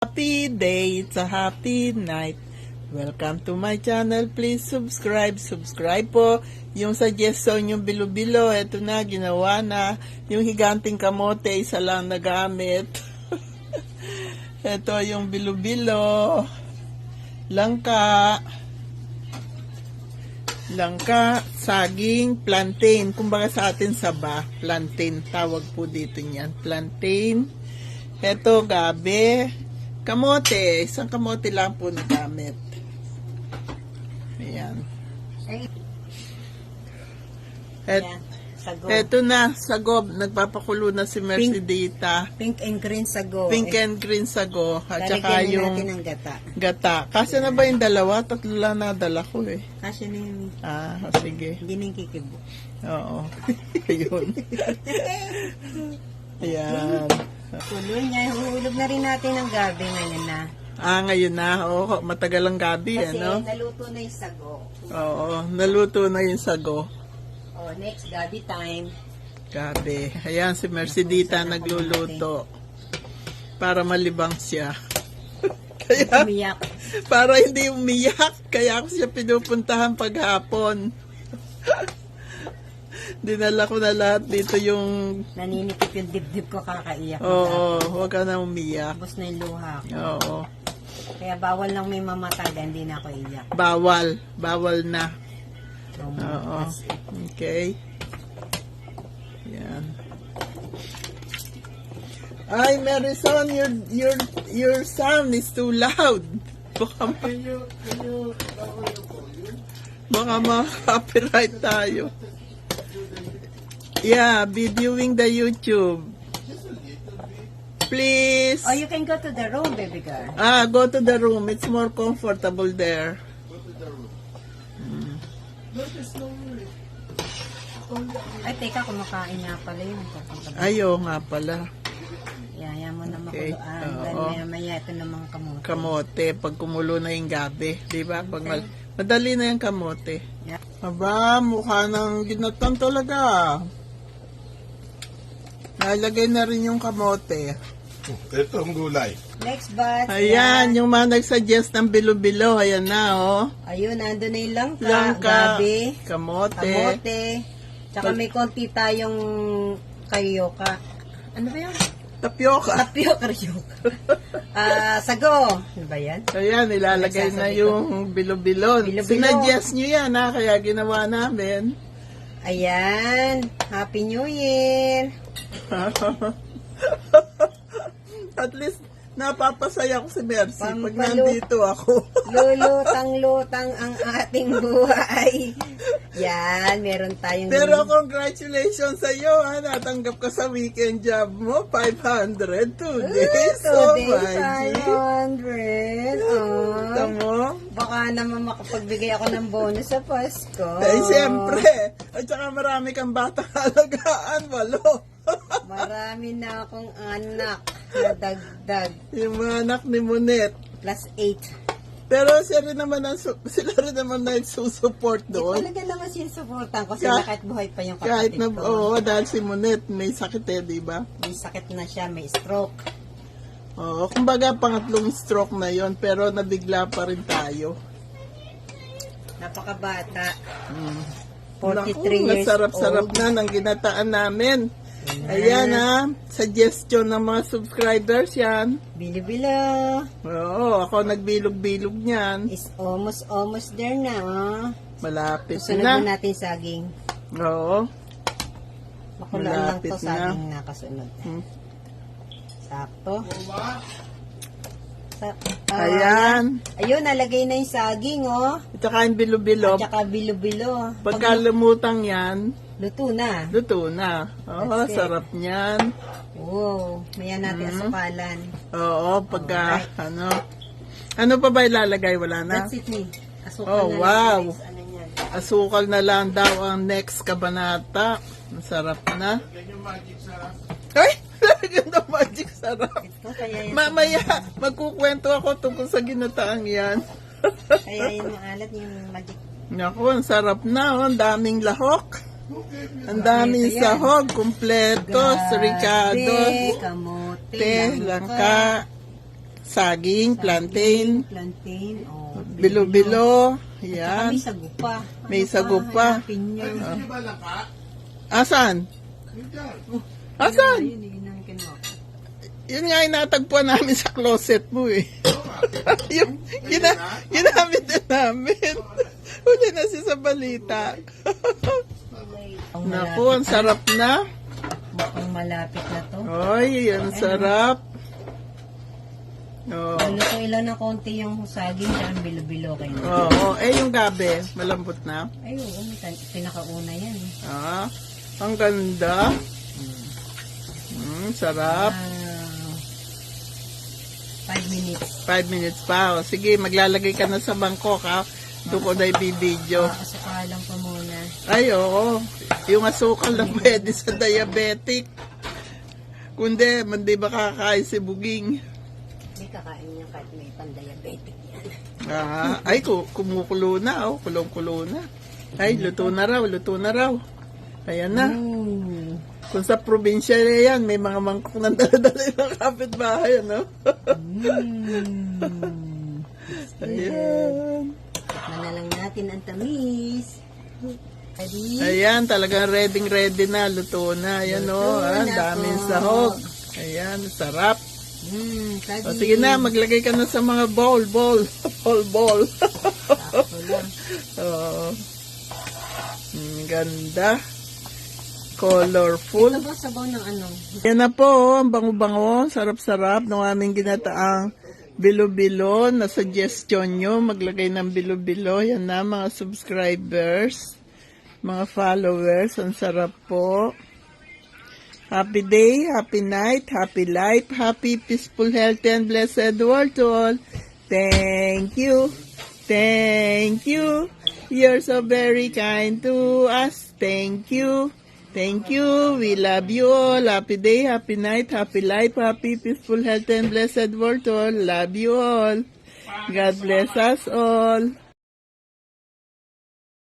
happy day, it's a happy night. Welcome to my channel. Please subscribe. Subscribe po. Yung suggestion yung bilo-bilo, eto na, ginawa na. Yung higanting kamote, isa lang nagamit. eto yung bilo-bilo. Langka. Langka, saging, plantain. Kumbaga sa atin saba, plantain. Tawag po dito niyan. Plantain. Eto, gabi. Kamote. Isang kamote lang po nagamit. Ayan. Et, Yan, sago. eto na, sagob. Nagpapakulo na si Mercedita. Pink and green sago. Pink and green sago. At saka na natin yung ng gata. gata. Kasi na ba yung dalawa? Tatlo lang nadala ko eh. Kasi na yun. Ah, sige. Hindi na yung kikibo. Oo. Ayun. Ayan. Tuloy niya. Huhulog na rin natin ng gabi ngayon na. Ah, ngayon na. Oo, matagal ang gabi, Kasi ano? naluto na yung sago. Oo, naluto na yung sago. Oh, next gabi time. Gabi. Ayan, si Mercedita nagluluto. Para malibang siya. Kaya, Umiyak. para hindi umiyak. Kaya ako siya pinupuntahan paghapon. Dinala ko na lahat dito yung... Naninikip yung dibdib ko kakaiyak. Oo, huwag ka na umiyak. Tapos na yung luha ko. Oo. Kaya bawal lang may mamatay dahil hindi na ako iyak. Bawal. Bawal na. Um, Oo. Okay. Yan. Ay, Marison, your your your sound is too loud. Baka ma- Baka ma-copyright tayo. Yeah, videoing the YouTube. Please. Oh, you can go to the room, baby girl. Ah, go to the room. It's more comfortable there. Ay, teka, kumakain nga pala yun. Ayo nga pala. Yaya mo na Okay, makuluan. oo. Dahil maya maya ito na mga kamote. kamote pag kumulo na yung gabi. Di ba? Pag mal- madali na yung kamote. Yeah. Aba, mukha ng ginatan talaga. Nalagay na rin yung kamote. Ito ang gulay. Next batch. Ayan, yung mga nagsuggest ng bilo-bilo. Ayan na, oh. Ayun, nandun na yung langka, Langka, gabi, kamote. kamote, tsaka may konti tayong kayoka. Ano ba yun? Tapioca. Tapioca kayoka. Ah, sago. Ano ba yan? Ayan, ilalagay na yung bilo-bilo. Bilo-bilo. Sinuggest nyo yan, ha? Kaya ginawa namin. Ayan. Happy New Year. At least, napapasaya ko si Mercy pag nandito ako. Lulutang-lutang ang ating buhay. Yan, meron tayong... Pero congratulations sa iyo, ha? Natanggap ka sa weekend job mo, 500, 2 days. Oh, Today, my G. 500. Oh. Kita mo? Baka naman makapagbigay ako ng bonus sa Pasko. Eh, siyempre. At saka marami kang batang alagaan, walo. Marami na akong anak na dagdag. yung mga anak ni Monet. Plus 8. Pero siya rin naman ang, su- sila rin naman na susupport doon. Talaga naman sinusuportan ko Kahit- sila kahit buhay pa yung Kahit kapatid na, ko. oo, dahil si Monet may sakit eh, di ba? May sakit na siya, may stroke. Oo, kumbaga pangatlong stroke na yon pero nabigla pa rin tayo. Napakabata. Mm. 43 Naku, years Sarap-sarap old. na ng ginataan namin. Ayan ha, suggestion ng mga subscribers yan. Bilo-bilo. Oo, ako nagbilog-bilog niyan. Is almost, almost there na. Oh. Malapit Susunod na. na natin saging. Oo. Makulaan lang Malapit to na. saging na kasunod. Hmm. Sakto. Sa, ah, Ayan. Ayun, nalagay na yung saging, oh. At saka yung bilo-bilo. At saka bilo-bilo. Pagka lumutang yan, Luto na. luto na. That's it. sarap niyan. Wow. Maya natin Mm-hmm. asukalan. Oo, pagka, ano. Ano pa ba ilalagay? Wala na? That's it, me. Asukal Oh, na wow. lang, guys. Ano yan? Asukal na lang daw ang next kabanata. Masarap na. Ay! Ganda magic sarap. Ito, kaya yung, Mamaya, magkukwento ako tungkol sa ginataang yan. kaya yung maalat yung magic. Naku, ang sarap na. Oh. Ang daming lahok. Ang daming Ito yan. sahog. Kompleto. Ricados. kamote, Te, langka. saging, plantain, Plantain. Oh, bilo-bilo. Yan. may sagupa. May Ano sagupa. ba laka? Asan? Dyan. Asan? Yun nga yung natagpuan namin sa closet mo eh. yung gina, ginamit na namin. Huli na siya sa balita. Ang Naku, ang sarap na. Mukhang malapit na to. Ay, ang sarap. Oh. Luto ilan ng konti yung saging sa bilo-bilo kayo. Oo, eh yung gabi, malambot na. Ay, oo, tan- pinakauna yan. Ah, ang ganda. Mm, sarap. Ah, five minutes. Five minutes pa. O, sige, maglalagay ka na sa Bangkok, ha? Doon ko na ibibidyo. Kakasukalan pa muna. Ay, oo. Yung asukal na pwede sa diabetic. Kundi, mandi ba kakain si Buging? Hindi kakain niya kahit may pan-diabetic yan. Ah, ay, ku- kumukulo na, oh. Kulong-kulo na. Ay, luto na raw, luto na raw. Ayan na. Mm. Kung sa probinsya na yan, may mga mangkok na dala-dala yung kapitbahay, ano? Mm. Ayan. Tikman na lang natin ang tamis. Ready? Ayan, talagang ready-ready na, luto na. Ayan, oh, Luto ah, na daming po. sahog. Ayan, sarap. Mm, ready. O, sige na, maglagay ka na sa mga bowl, bowl, bowl, bowl. Oo. Mm, ganda. Colorful. Ito ba sabaw ng ano? Yan na po, oh, ang bango-bango, sarap-sarap ng aming ginataang bilo-bilo na suggestion nyo. Maglagay ng bilo-bilo. Yan na, mga subscribers, mga followers. Ang sarap po. Happy day, happy night, happy life, happy, peaceful, healthy, and blessed world to all. Thank you. Thank you. You're so very kind to us. Thank you. Thank you. We love you all. Happy day, happy night, happy life, happy, peaceful, healthy, and blessed world all. Love you all. God bless us all.